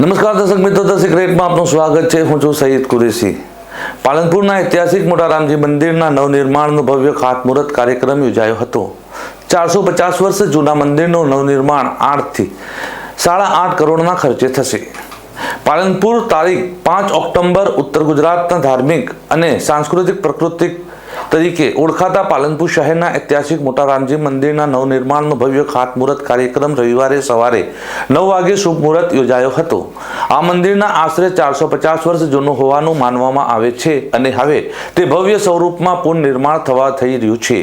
નમસ્કાર દર્શક મિત્રો ધ સિક્રેટમાં આપનું સ્વાગત છે. હું છું સઈદ કુરેશી. પાલનપુરના ઐતિહાસિક મોટા રામજી મંદિરના નવનિર્માણનો ભવ્ય ખાતમુહૂર્ત કાર્યક્રમ યોજાયો હતો. ચારસો પચાસ વર્ષ જૂના મંદિરનું નવનિર્માણ આઠથી સાડા આઠ કરોડના ખર્ચે થશે. પાલનપુર તારીખ પાંચ ઓક્ટોબર ઉત્તર ગુજરાતના ધાર્મિક અને સાંસ્કૃતિક, પ્રકૃતિક તરીકે ઓળખાતા પાલનપુર શહેરના ઐતિહાસિક મોટા રામજી મંદિરના નવનિર્માણનો ભવ્ય ખાતમુહૂર્ત કાર્યક્રમ રવિવારે સવારે નવ વાગે શુભ મુહૂર્ત યોજાયો હતો. આ મંદિરના આશરે ચારસો પચાસ વર્ષ જૂનું હોવાનું માનવામાં આવે છે અને હવે તે ભવ્ય સ્વરૂપમાં પુનઃનિર્માણ થવા થઈ રહ્યું છે.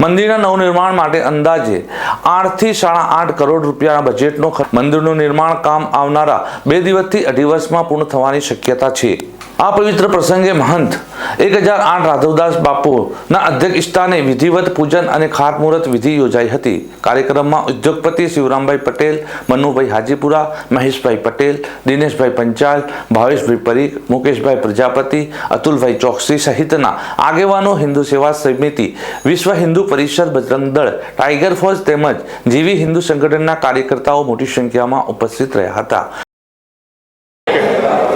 મંદિરના નવનિર્માણ માટે અંદાજે આઠથી સાડા આઠ કરોડ રૂપિયાના બજેટનો મંદિરનું નિર્માણ કામ આવનારા બે દિવસથી અઢી વર્ષમાં પૂર્ણ થવાની શક્યતા છે. આ પવિત્ર પ્રસંગે મહંત એક હજાર આઠ રાધવદાસ બાપુના અધ્યક્ષ સ્થાને વિધિવત પૂજન અને ખાતમુહૂર્ત વિધિ યોજાઈ હતી. કાર્યક્રમમાં ઉદ્યોગપતિ શિવરામભાઈ પટેલ, મનુભાઈ હાજીપુરા, મહેશભાઈ પટેલ, દિનેશભાઈ પંચાલ, ભાવેશભાઈ પરીખ, મુકેશભાઈ પ્રજાપતિ, અતુલભાઈ ચોકસી સહિતના આગેવાનો હિન્દુ સેવા સમિતિ, વિશ્વ હિન્દુ પરિષદ બજરંગ દળ, ટાઈગર ફોર્સ તેમજ જીવી હિન્દુ સંગઠનના કાર્યકર્તાઓ મોટી સંખ્યામાં ઉપસ્થિત રહ્યા હતા.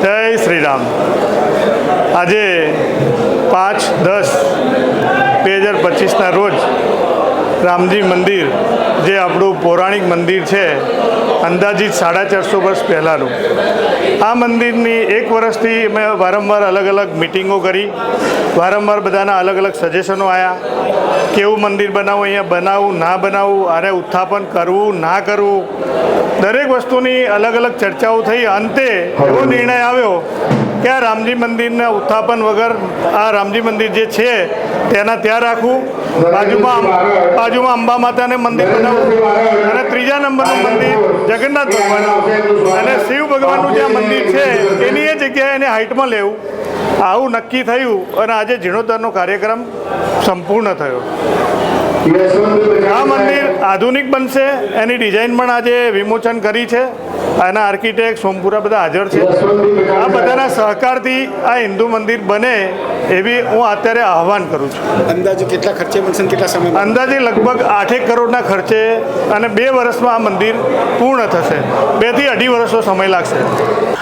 જય શ્રી રામ. આજે પાંચ, દસ, બે હજાર પચીસના રોજ રામજી મંદિર, જે આપણું પૌરાણિક મંદિર છે, અંદાજિત સાડા ચારસો વર્ષ પહેલાંનું. આ મંદિરની એક વર્ષથી મેં વારંવાર અલગ અલગ મિટિંગો કરી, વારંવાર બધાના અલગ અલગ સજેશનો આવ્યા કેવું મંદિર બનાવવું, અહીંયા બનાવવું, ના બનાવવું, આને ઉત્થાપન કરવું, ના કરવું, દરેક વસ્તુની અલગ અલગ ચર્ચાઓ થઈ, અંતે એવો નિર્ણય આવ્યો કે આ રામજી મંદિરના ઉત્થાપન વગર આ રામજી મંદિર જે છે, તેના ત્યાં રાખવું. બાજુમાં બાજુમાં અંબા માતાને મંદિર બનાવવું. અને ત્રીજા નંબરનું મંદિર જગન્નાથ ભગવાન. અને શિવ ભગવાનનું જે મંદિર છે, એની એ જગ્યાએ એને હાઇટમાં લેવું. આવું નક્કી થયું અને આજે જીર્ણોદ્ધારનો કાર્યક્રમ સંપૂર્ણ થયો. આ મંદિર આધુનિક બનશે, એની ડિઝાઇન પણ આજે વિમોચન કરી છે. આના આર્કિટેક્ટ સોમપુરા બધા હાજર છે. આ બધાના સહકારથી આ હિન્દુ મંદિર બને એવી હું અત્યારે આહવાન કરું છું. અંદાજે કેટલા ખર્ચે બનશે કેટલા સમય અંદાજે લગભગ આઠેક કરોડના ખર્ચે અને બે વર્ષમાં આ મંદિર પૂર્ણ થશે. બેથી અઢી વર્ષનો સમય લાગશે.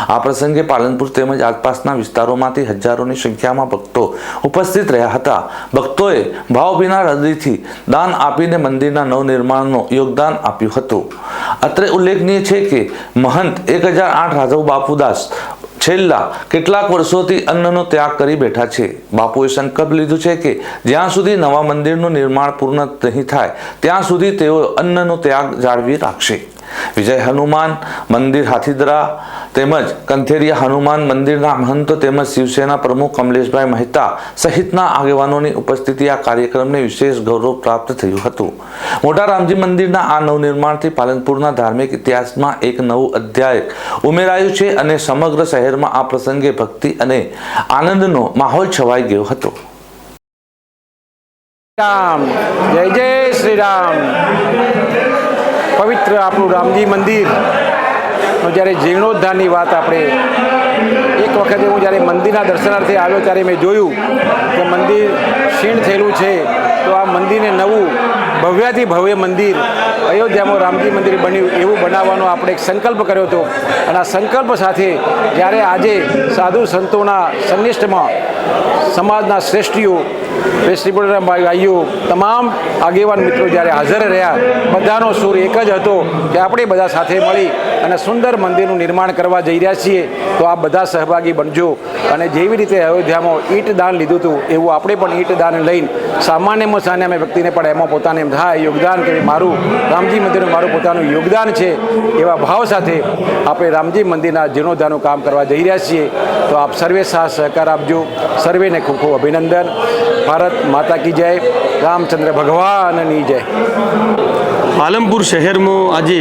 આ પ્રસંગે પાલનપુર તેમજ આસપાસના વિસ્તારોમાંથી હજારોની સંખ્યામાં ભક્તો ઉપસ્થિત રહ્યા હતા. ભક્તોએ ભાવભીના હૃદયથી દાન આપીને મંદિરના નવનિર્માણનું યોગદાન આપ્યું હતું. અત્રે ઉલ્લેખનીય છે કે મહંત એક હજાર આઠ રાઘવ બાપુદાસ છેલ્લા કેટલાક વર્ષોથી અન્નનો ત્યાગ કરી બેઠા છે. બાપુએ સંકલ્પ લીધું છે કે જ્યાં સુધી નવા મંદિરનું નિર્માણ પૂર્ણ નહીં થાય, ત્યાં સુધી તેઓ અન્નનો ત્યાગ જાળવી રાખશે. વિજય હનુમાન, મંદિર હાથીદરા તેમજ કંથેરિયા હનુમાન મંદિરના મહંતો તેમજ શિવસેના પ્રમુખ કમલેશભાઈ મહેતા સહિતના આગેવાનોની ઉપસ્થિતિ આ કાર્યક્રમને વિશેષ ગૌરવ પ્રાપ્ત થયું હતું. મોટા રામજી મંદિરના આ નવનિર્માણથી પાલનપુરના ધાર્મિક ઇતિહાસમાં એક નવું અધ્યાય ઉમેરાયું છે અને સમગ્ર શહેરમાં આ પ્રસંગે ભક્તિ અને આનંદનો માહોલ છવાઈ ગયો હતો. રામ, જય જય શ્રી રામ. પવિત્ર આપણું રામજી મંદિર. જ્યારે જીર્ણોદ્ધારની વાત આપણે એક વખતે હું જ્યારે મંદિરના દર્શનાર્થે આવ્યો ત્યારે મેં જોયું કે મંદિર ક્ષીણ થયેલું છે, તો આ મંદિરને નવું ભવ્યાથી ભવ્ય મંદિર, અયોધ્યામાં રામજી મંદિર બન્યું એવું બનાવવાનો આપણે એક સંકલ્પ કર્યો હતો. અને આ સંકલ્પ સાથે જ્યારે આજે સાધુ સંતોના સંનિષ્ઠમાં સમાજના શ્રેષ્ઠીઓ શ્રીપુરના ભાઈઓ, તમામ આગેવાન મિત્રો જ્યારે હાજર રહ્યા, બધાનો સૂર એક જ હતો કે આપણે બધા સાથે મળી અને સુંદર મંદિરનું નિર્માણ કરવા જઈ રહ્યા છીએ, તો આ બધા સહભાગી બનજો. અને જેવી રીતે અયોધ્યામાં ઈંટ દાન લીધું હતું, એવું આપણે પણ ઈંટ દાન લઈને સામાન્યમાં સામાન્ય વ્યક્તિને પણ એમાં પોતાને થાય, યોગદાન કે મારું, રામજી મંદિરનું મારું પોતાનું યોગદાન છે, એવા ભાવ સાથે આપણે રામજી મંદિરના જીર્ણોદ્ધારનું કામ કરવા જઈ રહ્યા છીએ. તો આપ સર્વે સાથ સહકાર આપજો. સર્વેને ખૂબ ખૂબ અભિનંદન. ભારત માતા કી જય, રામચંદ્ર ભગવાનની જય. પાલનપુર શહેરમાં આજે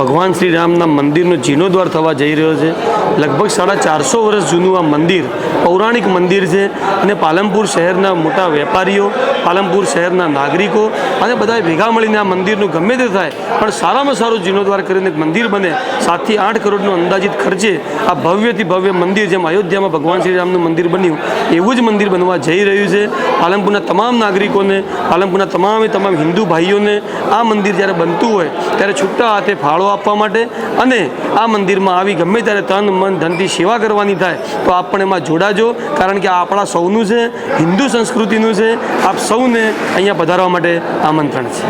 ભગવાન શ્રી રામના મંદિરનો જીર્ણોદ્વાર થવા જઈ રહ્યો છે. લગભગ સાડા ચારસો વર્ષ જૂનું આ મંદિર પૌરાણિક મંદિર છે અને પાલનપુર શહેરના મોટા વેપારીઓ, પાલનપુર શહેરના નાગરિકો અને બધાએ ભેગા મળીને આ મંદિરનું ગમે તે થાય, પણ સારામાં સારું જીર્ણોદ્વાર કરીને મંદિર બને, સાતથી આઠ કરોડનું અંદાજિત ખર્ચે આ ભવ્યથી ભવ્ય મંદિર જેમ અયોધ્યામાં ભગવાન શ્રી રામનું મંદિર બન્યું, એવું જ મંદિર બનવા જઈ રહ્યું છે. પાલનપુરના તમામ નાગરિકોને, પાલનપુરના તમામે તમામ હિન્દુ ભાઈઓને આ મંદિર જ્યારે બનતું હોય, ત્યારે છૂટા હાથે ફાળો આપવા માટે અને આ મંદિરમાં આવી ગમે ત્યારે તન મન ધનથી સેવા કરવાની થાય, તો આપ પણ એમાં જોડાજો. કારણ કે આ આપણા સૌનું છે, હિન્દુ સંસ્કૃતિનું છે. આપ સૌને અહીંયા પધારવા માટે આમંત્રણ છે.